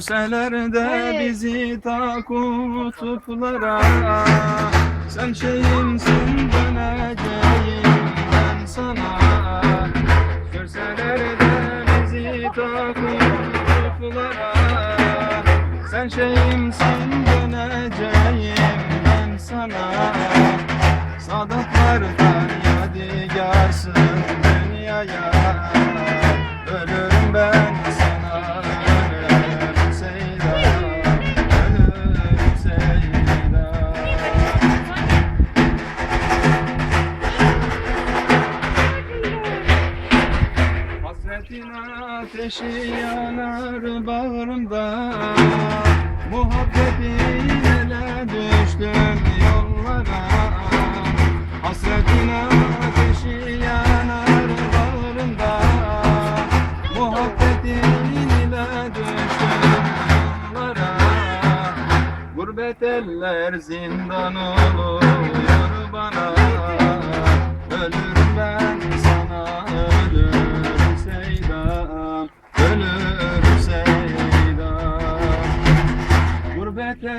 Görseler de bizi ta kutuplara. Sen şeyimsin döneceğim ben sana. Görseler de bizi ta kutuplara. Sen şeyimsin döneceğim ben sana. Sadıklardan yadigarsın dünyaya ateşi yanar bağrımda. Muhabbetin ele düştüm yollara. Hasretin ateşi yanar bağrımda. Muhabbetin ile düştüm yollara. Gurbet eller zindan oluyor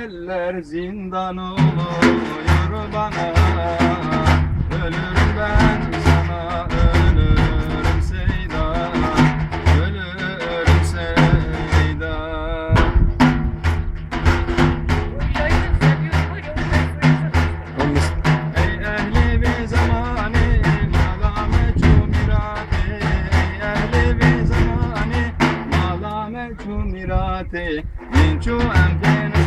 eller zindan oluyor bana. Ölürüm ben sana ölürüm Seydam Ölürüm Seydam Ey ehli bir zamani malame çumirati Ey ehli bir zamani malame çumirati Minçu emken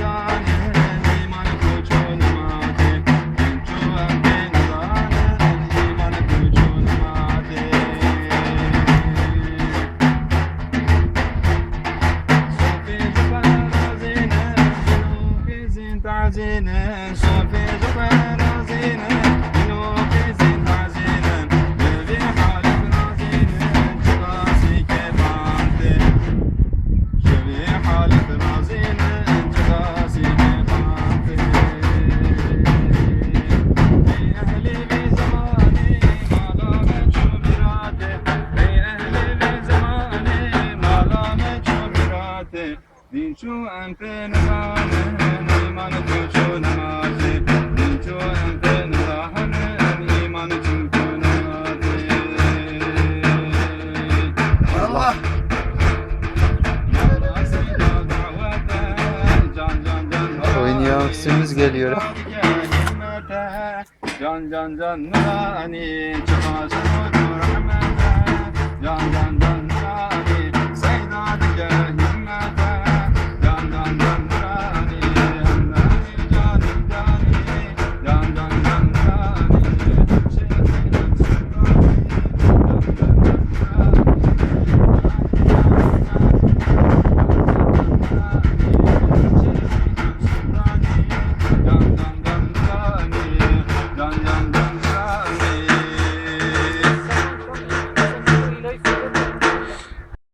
junubizin tazine, Dinçu. Allah! Oynayan simiz geliyor. Can can can nurani çıkarsın